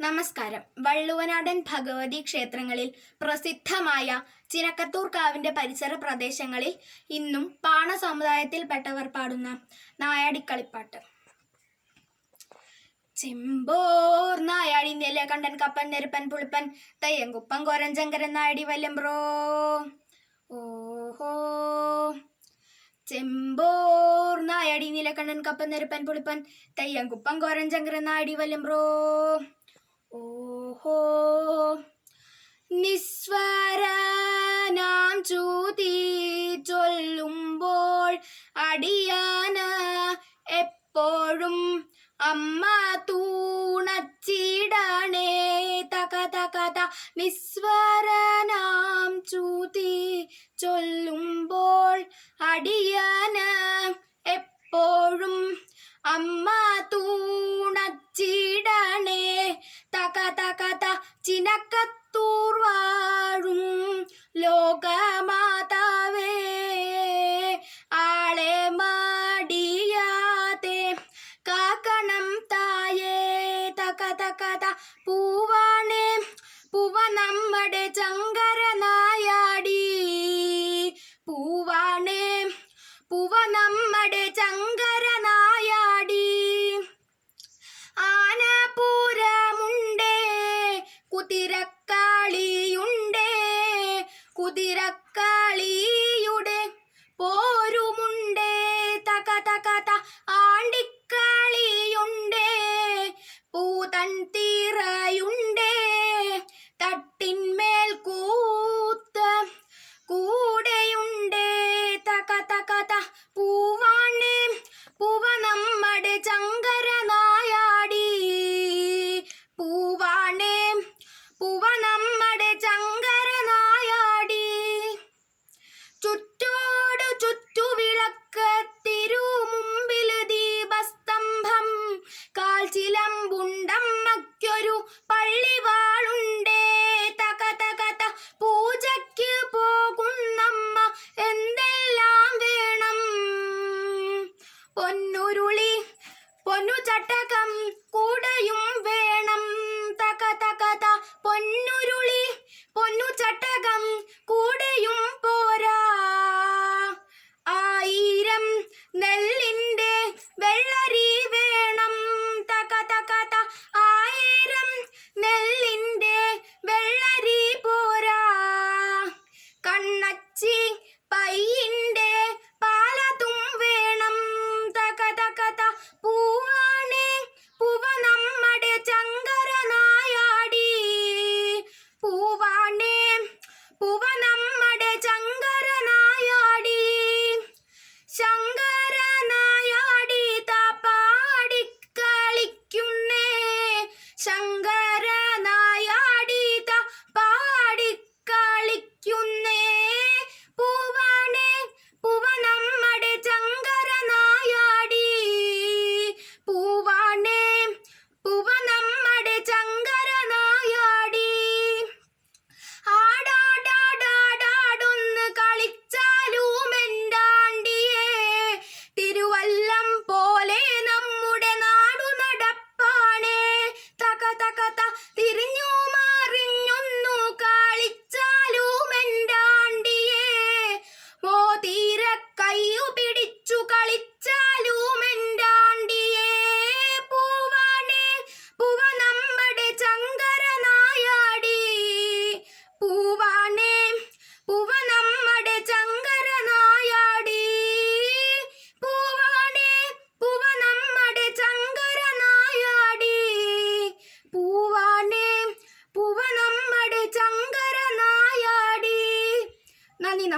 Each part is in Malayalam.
നമസ്കാരം. വള്ളുവനാടൻ ഭഗവതി ക്ഷേത്രങ്ങളിൽ പ്രസിദ്ധമായ ചിനക്കത്തൂർക്കാവിന്റെ പരിസര പ്രദേശങ്ങളിൽ ഇന്നും പാണ സമുദായത്തിൽപ്പെട്ടവർ പാടുന്ന നായാടിക്കളിപ്പാട്ട്. ചെമ്പോർ നായാടി നെല്ല കണ്ടൻ കപ്പൻ നെരുപ്പൻ പുളിപ്പൻ തയ്യങ്കുപ്പൻ കോരഞ്ചങ്കരൻ നായടി വല്ലംബ്രോ. ഓഹോ. ചെമ്പോർ നായടി നിലക്കണ്ണൻ കപ്പൻ നെരുപ്പൻ പുളിപ്പൻ തയ്യങ്കുപ്പൻ കോരഞ്ചങ്കരൻ നായടി വല്ലംബ്രോ. ഓഹോ നിസ്വരനാം ചൂതി ചൊല്ലുമ്പോൾ അടിയാന എപ്പോഴും അമ്മ തൂണച്ചിടണേ. തക തകത നിസ്വരനാം ചൂതി ചൊല്ലുമ്പോൾ അടിയാന എപ്പോഴും അമ്മ തൂ ചിനക്കത്തൂർ വാഴും ലോകമാതാവേ. ആളെ മാടിയാതെ കാക്കണം തായേ. തക തക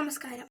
നമസ്കാരം.